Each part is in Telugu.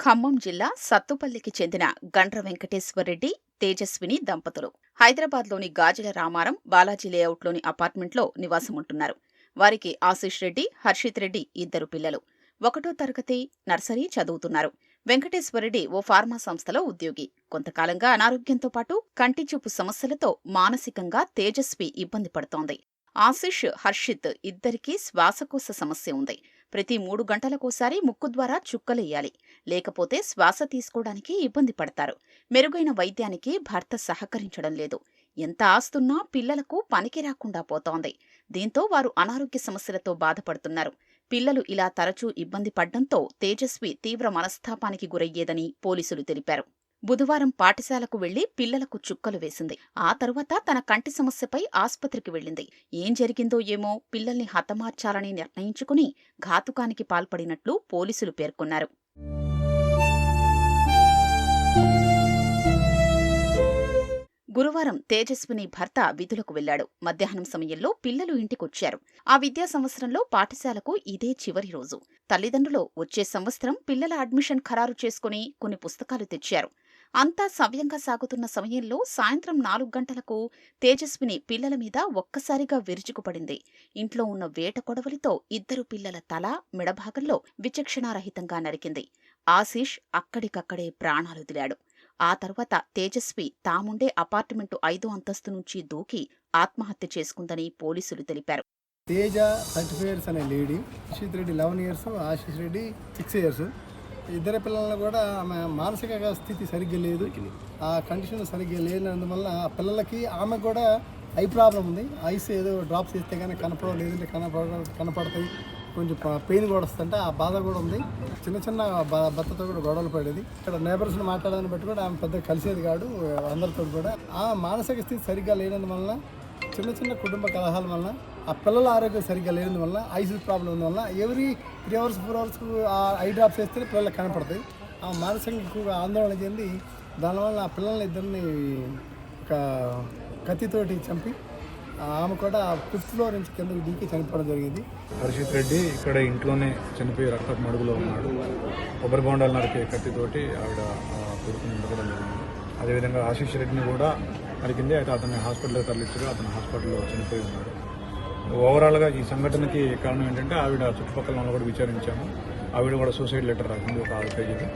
ఖమ్మం జిల్లా సత్తుపల్లికి చెందిన గండ్ర వెంకటేశ్వరరెడ్డి తేజస్విని దంపతులు. హైదరాబాద్లోని గాజుల రామారం బాలాజీ లేఅవుట్లోని అపార్ట్మెంట్లో నివాసముంటున్నారు. వారికి ఆశీష్ రెడ్డి హర్షిత్ రెడ్డి ఇద్దరు పిల్లలు. ఒకటో తరగతి నర్సరీ చదువుతున్నారు. వెంకటేశ్వరరెడ్డి ఓ ఫార్మా సంస్థలో ఉద్యోగి. కొంతకాలంగా అనారోగ్యంతో పాటు కంటిచూపు సమస్యలతో మానసికంగా తేజస్వి ఇబ్బంది పడుతోంది. ఆశిష్ హర్షిత్ ఇద్దరికీ శ్వాసకోశ సమస్య ఉంది. ప్రతి మూడు గంటలకోసారి ముక్కు ద్వారా చుక్కలేయాలి. లేకపోతే శ్వాస తీసుకోవడానికి ఇబ్బంది పడతారు. మెరుగైన వైద్యానికి భర్త సహకరించడం లేదు. ఎంత ఆస్తున్నా పిల్లలకు పనికి రాకుండా పోతోంది. దీంతో వారు అనారోగ్య సమస్యలతో బాధపడుతున్నారు. పిల్లలు ఇలా తరచూ ఇబ్బంది పడ్డంతో తేజస్వి తీవ్ర మనస్తాపానికి గురయ్యేదని పోలీసులు తెలిపారు. బుధవారం పాఠశాలకు వెళ్ళి పిల్లలకు చుక్కలు వేసింది. ఆ తరువాత తన కంటి సమస్యపై ఆస్పత్రికి వెళ్ళింది. ఏం జరిగిందో ఏమో పిల్లల్ని హతమార్చాలని నిర్ణయించుకుని ఘాతుకానికి పాల్పడినట్లు పోలీసులు పేర్కొన్నారు. గురువారం తేజస్విని భర్త విధులకు వెళ్ళాడు మధ్యాహ్నం సమయంలో పిల్లలు ఇంటికొచ్చారు. ఆ విద్యా సంవత్సరంలో పాఠశాలకు ఇదే చివరి రోజు. తల్లిదండ్రులు వచ్చే సంవత్సరం పిల్లల అడ్మిషన్ ఖరారు చేసుకుని కొన్ని పుస్తకాలు తెచ్చారు. అంతా సవ్యంగా సాగుతున్న సమయంలో సాయంత్రం నాలుగు గంటలకు తేజస్విని పిల్లల మీద ఒక్కసారిగా విరుచుకుపడింది. ఇంట్లో ఉన్న వేట కొడవలితో ఇద్దరు పిల్లల తల మెడభాగంలో విచక్షణారహితంగా నరికింది. ఆశీష్ అక్కడికక్కడే ప్రాణాలు దిలాడు ఆ తర్వాత తేజస్వి తాముండే అపార్ట్మెంటు ఐదో అంతస్తు నుంచి దూకి ఆత్మహత్య చేసుకుందని పోలీసులు తెలిపారు. తేజ థర్టీ ఫైవ్ ఇయర్స్ అనే lady Sushith Reddy eleven years Ashish Reddy six years. ఇద్దరు పిల్లలను కూడా ఆమె మానసిక స్థితి సరిగ్గా లేదు. ఆ కండిషన్ సరిగ్గా లేనందువల్ల ఆ పిల్లలకి ఆమె కూడా ఐ ప్రాబ్లం ఉంది. ఐస్ ఏదో డ్రాప్స్ ఇస్తే కానీ కనపడవు లేదంటే కనపడ కనపడతాయి. కొంచెం పెయిన్ కూడా వస్తుంటే ఆ బాధ కూడా ఉంది. చిన్న చిన్న భర్తతో కూడా గొడవలు పడేది. ఇక్కడ నేబర్స్ని మాట్లాడదని బట్టి కూడా ఆమె పెద్ద కలిసేది కాదు. అందరితో కూడా. ఆ మానసిక స్థితి సరిగ్గా లేనందువల్ల చిన్న చిన్న కుటుంబ కలహాల వలన ఆ పిల్లల ఆరోగ్యం సరిగ్గా లేనందువల్ల eyes problem ఉన్నవల్ల every three hours four hours ఆ ఐ డ్రాప్స్ చేస్తే పిల్లలకు కనపడతాయి. ఆ మానసికంగా ఎక్కువగా ఆందోళన చెంది దానివల్ల ఆ పిల్లల్ని ఇద్దరిని ఒక కత్తితోటి చంపి ఆమె కూడా ఫిఫ్త్ ఫ్లోర్ నుంచి కిందకి దిగి చనిపోవడం జరిగింది. హర్షిత్ రెడ్డి ఇక్కడ ఇంట్లోనే చనిపోయి రక్తపు మడుగులో ఉన్నాడు. కొబ్బరి బొండాలు నరికే కత్తితోటి ఆవిడ కొడుకుని ఉండడం జరిగింది. అదేవిధంగా ఆశీష్ రెడ్డిని కూడా అరికింది అయితే అతన్ని హాస్పిటల్కి తరలించగా అతను హాస్పిటల్లో చనిపోయి ఉన్నాడు. ఓవరాల్గా ఈ సంఘటనకి కారణం ఏంటంటే ఆవిడ చుట్టుపక్కల వాళ్ళు కూడా విచారించాము. ఆవిడ కూడా సూసైడ్ లెటర్ రాసింది ఒక ఆరు పేజీలు.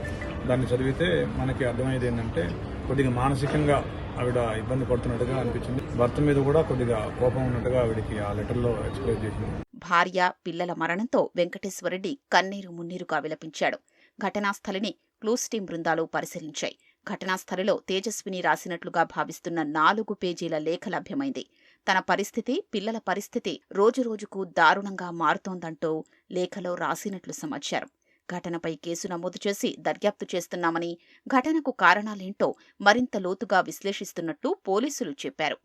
దాన్ని చదివితే మనకి అర్థమయ్యేది ఏంటంటే కొద్దిగా మానసికంగా ఆవిడ ఇబ్బంది పడుతున్నట్టుగా అనిపించింది. భర్త మీద కూడా కొద్దిగా కోపం ఉన్నట్టుగా ఆవిడకి ఆ లెటర్లో ఎక్స్ప్లెయిన్ చేసింది. భార్య పిల్లల మరణంతో వెంకటేశ్వరరెడ్డి కన్నీరు మున్నీరుగా విలపించాడు. ఘటనా స్థలిని క్లూస్ టీం బృందాలు పరిశీలించాయి. ఘటనాస్థలిలో తేజస్విని రాసినట్లుగా భావిస్తున్న నాలుగు పేజీల లేఖ లభ్యమైంది. తన పరిస్థితి పిల్లల పరిస్థితి రోజురోజుకు దారుణంగా మారుతోందంటూ లేఖలో రాసినట్లు సమాచారం. ఘటనపై కేసు నమోదు చేసి దర్యాప్తు చేస్తున్నామని ఘటనకు కారణాలేంటో మరింత లోతుగా విశ్లేషిస్తున్నట్లు పోలీసులు చెప్పారు.